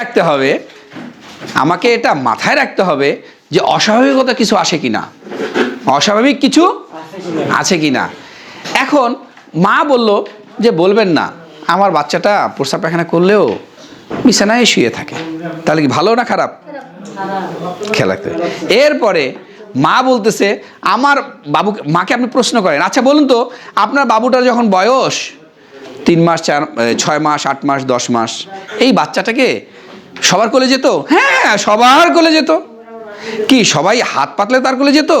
রাখতে হবে, আমাকে এটা মাথায় রাখতে হবে যে অস্বাভাবিকতা কিছু আসে কি না অস্বাভাবিক কিছু আছে কি না এখন মা বলল যে, বলবেন না, আমার বাচ্চাটা প্রস্রাব পায়খানা করলেও বিছানায় শুয়ে থাকে। তাহলে কি ভালো না খারাপ? হবে। এরপরে মা বলতেছে, আমার বাবু, মাকে আপনি প্রশ্ন করেন আচ্ছা বলুন তো, আপনার বাবুটার যখন বয়স, তিন মাস, চার ছয় মাস, আট মাস, দশ মাস, এই বাচ্চাটাকে সবার কোলে যেত? হ্যাঁ সবার কোলে যেত। কি, সবাই হাত পাতলে তার কোলে যেত?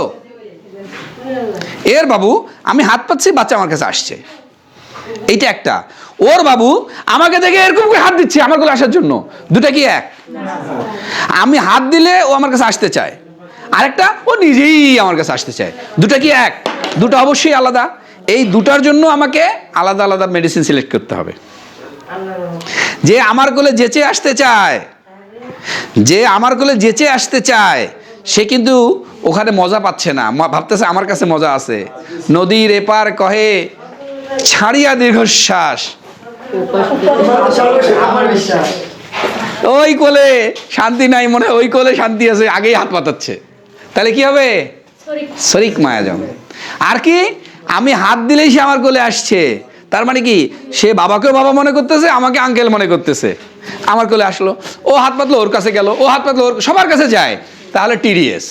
এর বাবু, আমি হাত পাচ্ছি বাচ্চা আমার কাছে আসছে। এইটা একটা। ওর বাবু, আমাকে দেখে এরকম করে হাত দিচ্ছে আমার কোলে আসার জন্য। দুটা কি এক? আমি হাত দিলে ও আমার কাছে আসতে চায়। আরেকটা, ও নিজেই আমার কাছে আসতে চায়। দুটা কি এক? দুটো অবশ্যই আলাদা। এই দুটার জন্য আমাকে আলাদা আলাদা মেডিসিন সিলেক্ট করতে হবে। যে আমার কোলে যেচে আসতে চায় যে আমার কোলে যেচে আসতে চায় সে কিন্তু ওখানে মজা পাচ্ছে না। ভাবতেছে আমার কাছে মজা আছে। নদীর এপার কহে ছাড়িয়া দীর্ঘশ্বাস। ওই কোলে শান্তি নাই মনে ওই কোলে শান্তি আছে আগেই হাত পাতাচ্ছে। তাহলে কি হবে? শরিক। মায়াজম আর কি? আমি হাত দিলেই সে আমার কোলে আসছে। তার মানে কি? সে বাবাকেও বাবা মনে করতেছে, আমাকে আঙ্কেল মনে করতেছে। আমার কোলে আসলো, ও হাত পাতলো ওর কাছে গেল, ও হাত পাতলো ওর, সবার কাছে যায়। তাহলে টিডিএস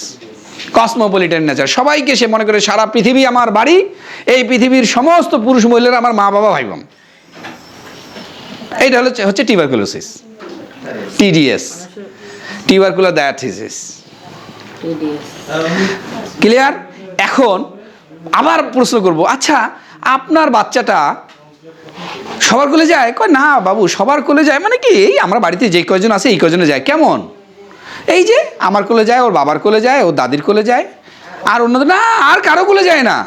কসমোপলিটন নেচার সবাইকে সে মনে করে, সারা পৃথিবী আমার বাড়ি, এই পৃথিবীর সমস্ত পুরুষ মহিলারা আমার মা বাবা ভাই বোন। এইটা হলো হচ্ছে tuberculosis TDS tubercular diathesis clear এখন আবার প্রশ্ন করব আচ্ছা আপনার বাচ্চাটা সবার কোলে যায়? কয়, না, বাবু, সবার কোলে যায় মানে কি? এই আমার বাড়িতে যে কয়জন আছে, এই কয়জনে যায়, কেমন? এই যে, আমার কোলে যায়, ওর বাবার কোলে যায়, ওর দাদির কোলে যায়, আর অন্যদের না, আর কারও কোলে যায় না।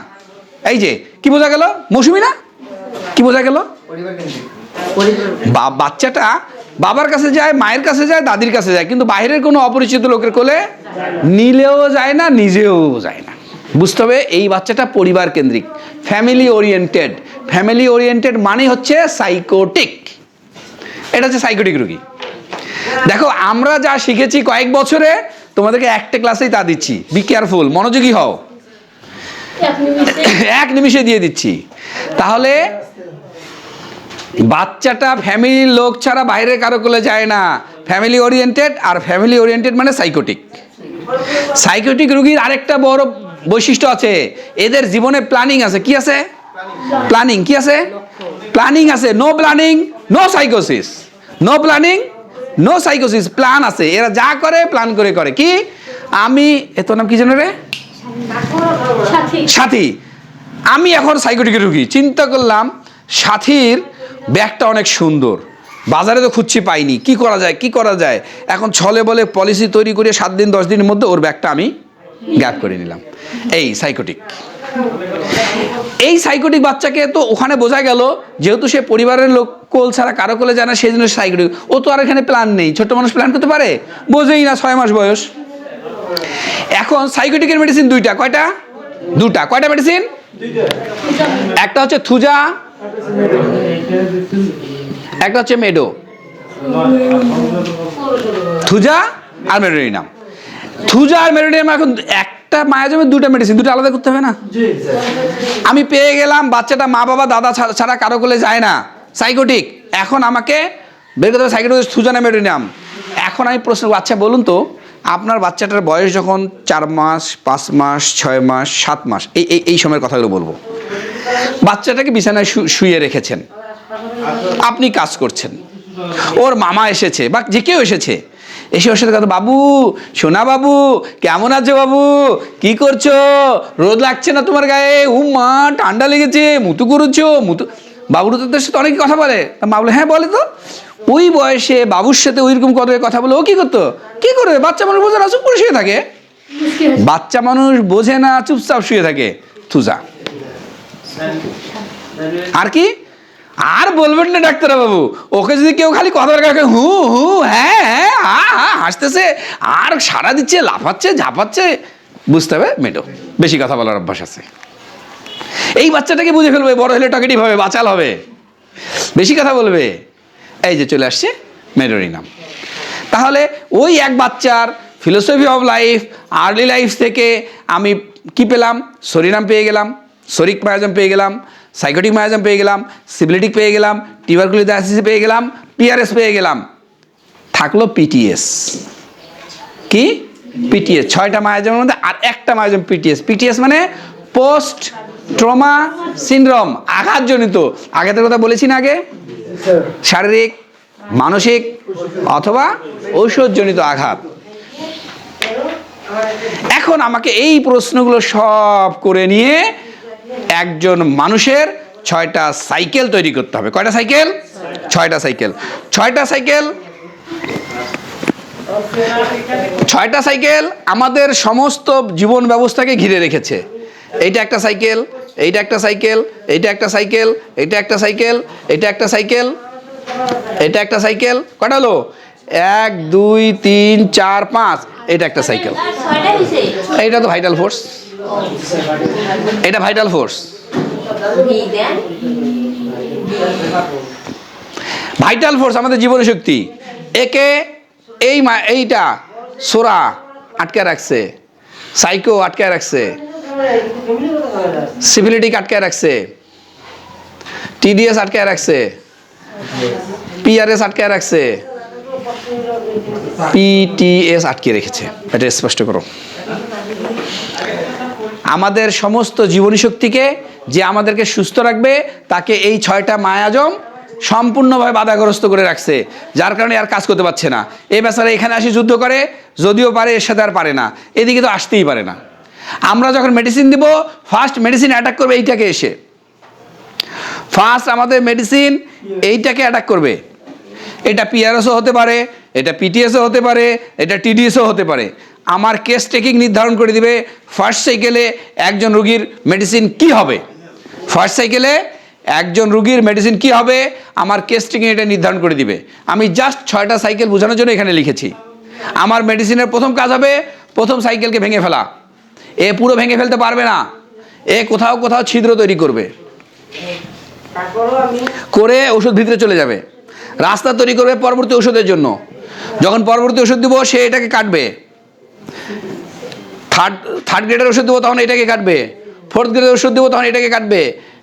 এই যে, কি বোঝা গেল? মৌসুমি না? কি বোঝা গেল? বাচ্চাটা বাবার কাছে যায়, মায়ের কাছে যায়, দাদির কাছে যায়, কিন্তু বাইরের কোনো অপরিচিত লোকের কোলে নিলেও যায় না, নিজেও যায় না। বুঝতে হবে, এই বাচ্চাটা পরিবার কেন্দ্রিক ফ্যামিলি ওরিয়েন্টেড ফ্যামিলি ওরিয়েন্টেড মানে হচ্ছে সাইকোটিক এটা হচ্ছে সাইকোটিক রুগী। দেখো, আমরা যা শিখেছি কয়েক বছরে, তোমাদেরকে একটা ক্লাসেই তা দিচ্ছি। বি কেয়ারফুল মনোযোগী হও। এক নিমিষে দিয়ে দিচ্ছি। তাহলে, বাচ্চাটা ফ্যামিলির লোক ছাড়া বাইরে কারও কোলে যায় না। ফ্যামিলি ওরিয়েন্টেড আর ফ্যামিলি ওরিয়েন্টেড মানে সাইকোটিক সাইকোটিক রোগীর আরেকটা বড় বৈশিষ্ট্য আছে। এদের জীবনে প্ল্যানিং আছে। কি আছে? প্ল্যানিং কি আছে? প্ল্যানিং আছে। No planning no সাইকোসিস no planning no সাইকোসিস plan আছে। এরা যা করে প্ল্যান করে করে। কি? আমি এত নাম কি জানো রে? সাথী। আমি এখন সাইকোটিকে রুগী চিন্তা করলাম সাথীর ব্যাগটা অনেক সুন্দর। বাজারে তো খুঁজছি পাইনি। কি করা যায়? কি করা যায়? এখন ছলে বলে পলিসি তৈরি করে সাত দিন দশ দিনের মধ্যে ওর ব্যাগটা আমি গ্যাপ করে নিলাম। এই সাইকোটিক এই সাইকোটিক বাচ্চাকে তো ওখানে বোঝা গেল, যেহেতু সে পরিবারের লোক, কোল ছাড়া কারও কোলে জানা সেই জন্য সাইকোটিক ও তো আর এখানে প্ল্যান নেই। ছোট্ট মানুষ প্ল্যান করতে পারে? বোঝেই না, ছয় মাস বয়স। এখন সাইকোটিকের মেডিসিন দুইটা, কয়টা? দুটা। কয়টা মেডিসিন একটা হচ্ছে থুজা, একটা হচ্ছে মেডো। থুজা আর মেডোরিনাম। থুজা আর এখন একটা মায়াজমে দুটা মেডিসিন দুটো আলাদা করতে হবে না? আমি পেয়ে গেলাম বাচ্চাটা মা বাবা দাদা ছাড়া- কারও কোলে যায় না। সাইকোটিক এখন আমাকে বের করতে হবে সাইকোটিক থুজা না এখন আমি প্রশ্ন আচ্ছা বলুন তো আপনার বাচ্চাটার বয়স যখন চার মাস পাঁচ মাস ছয় মাস সাত মাস এই এই এই সময়ের কথাগুলো বলব। বাচ্চাটাকে বিছানায় শুয়ে রেখেছেন। আপনি কাজ করছেন। ওর মামা এসেছে বা যে কেউ এসেছে এসে ওর সাথে কথা, বাবু, সোনা বাবু, কেমন আছো বাবু? কি করছ? রোদ লাগছে না তোমার গায়ে? উ মা, ঠান্ডা লেগেছে, মুতু করেছ মুতু বাবুর তো তোর সাথে অনেক কথা বলে। মা বলে হ্যাঁ বলে তো। ওই বয়সে বাবুর সাথে ওইরকম কথা কথা বলে, ও কি করতো? কি করবে? বাচ্চা মানুষ বোঝে না, চুপ করে শুয়ে থাকে। বাচ্চা মানুষ বোঝে না, চুপচাপ শুয়ে থাকে। থুজা আর কি? আর বলবেন না ডাক্তার বাবু ওকে যদি কেউ খালি কথা বলে হু হু হ্যাঁ হ্যাঁ হা হা, হাসতেছে, আর সারা দিচ্ছে, লাফাচ্ছে, ঝাপাচ্ছে, বুঝতে হবে, মেটো, বেশি কথা বলার অভ্যাস আছে। এই বাচ্চাটাকে বুঝে ফেলবে, বড় হলে টকেটিভ হবে, বাচাল হবে। বেশি কথা বলবে। এই যে চলে আসছে মেডোরিনাম তাহলে ওই এক বাচ্চার philosophy of life early life থেকে আমি কি পেলাম? সরিনাম পেয়ে গেলাম শরিক মায়াজম পেয়ে গেলাম সাইকোটিক মায়াজম পেয়ে গেলাম সিবিলিটিক পেয়ে গেলাম টিউবারকুলিদাসিস পেয়ে গেলাম পিআরএস পেয়ে গেলাম। থাকল পিটিএস কি? পিটিএস ছয়টা মায়াজমের মধ্যে আর একটা মায়াজম পিটিএস পিটিএস মানে পোস্ট ট্রমা সিনড্রোম আঘাতজনিত। আঘাতের কথা বলেছি না আগে? শারীরিক, মানসিক অথবা ঔষধজনিত আঘাত। এখন আমাকে এই প্রশ্নগুলো সব করে নিয়ে একজন মানুষের ছয়টা সাইকেল তৈরি করতে হবে। কয়টা সাইকেল? ছয়টা সাইকেল। ছয়টা সাইকেল ছয়টা সাইকেল আমাদের সমস্ত জীবন ব্যবস্থাকে ঘিরে রেখেছে। এইটা একটা সাইকেল এইটা একটা সাইকেল এইটা একটা সাইকেল এইটা একটা সাইকেল এইটা একটা সাইকেল এটা একটা সাইকেল। কটা হলো? এক দুই তিন চার পাঁচ এটা একটা সাইকেল। এইটা তো ভাইটাল ফোর্স এটা ভাইটাল ফোর্স ভাইটাল ফোর্স আমাদের জীবনী শক্তি। একে এই মা- এইটা সোরা আটকে রাখছে। সাইকো আটকে রাখছে। সিভিলিটিক আটকে রাখছে। টিডিএস আটকে রাখছে। পিআরএস আটকে রাখছে। পিটিএস আটকে রেখেছে। এটা স্পষ্ট করো। আমাদের সমস্ত জীবনী শক্তিকে যে আমাদেরকে সুস্থ রাখবে, তাকে এই ছয়টা মায়াজম সম্পূর্ণভাবে বাধাগ্রস্ত করে রাখছে, যার কারণে আর কাজ করতে পারছে না। এই বেচারা এখানে আসি যুদ্ধ করে, যদিও পারে, এর সাথে আর পারে না। এদিকে তো আসতেই পারে না। আমরা যখন মেডিসিন দিব ফার্স্ট মেডিসিন অ্যাটাক করবে এইটাকে এসে। ফার্স্ট আমাদের মেডিসিন এইটাকে অ্যাটাক করবে। এটা পিআরএসও হতে পারে, এটা পিটিএসও হতে পারে, এটা টিডিএসও হতে পারে। আমার কেস টেকিং নির্ধারণ করে দিবে ফার্স্ট সাইকেলে একজন রুগীর মেডিসিন কি হবে? ফার্স্ট সাইকেলে একজন রুগীর মেডিসিন কি হবে? আমার কেস টেকিং এটা নির্ধারণ করে দিবে। আমি জাস্ট ছয়টা সাইকেল বোঝানোর জন্য এখানে লিখেছি। আমার মেডিসিনের প্রথম কাজ হবে প্রথম সাইকেলকে ভেঙে ফেলা। এ পুরো ভেঙে ফেলতে পারবে না। এ কোথাও কোথাও ছিদ্র তৈরি করবে। করে ওষুধ ভিতরে চলে যাবে। রাস্তা তৈরি করবে পরবর্তী ওষুধের জন্য। যখন পরবর্তী ওষুধ দিব সে এটাকে কাটবে। থার্ড থার্ড গ্রেডের ওষুধ দেবো তখন এটাকে কাটবে। ফোর্থ গ্রেডের ওষুধ দেবো তখন এটাকে কাটবে।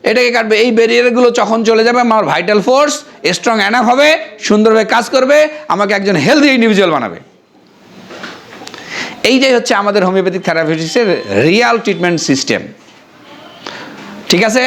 এটাকে কাটবে। এই ব্যারিয়ারগুলো যখন চলে যাবে, আমার ভাইটাল ফোর্স স্ট্রং অ্যানাফ হবে, সুন্দরভাবে কাজ করবে, আমাকে একজন হেলদি ইন্ডিভিজুয়াল বানাবে। এইটাই হচ্ছে আমাদের হোমিওপ্যাথিক থেরাপিটিক্সের রিয়াল ট্রিটমেন্ট সিস্টেম ঠিক আছে?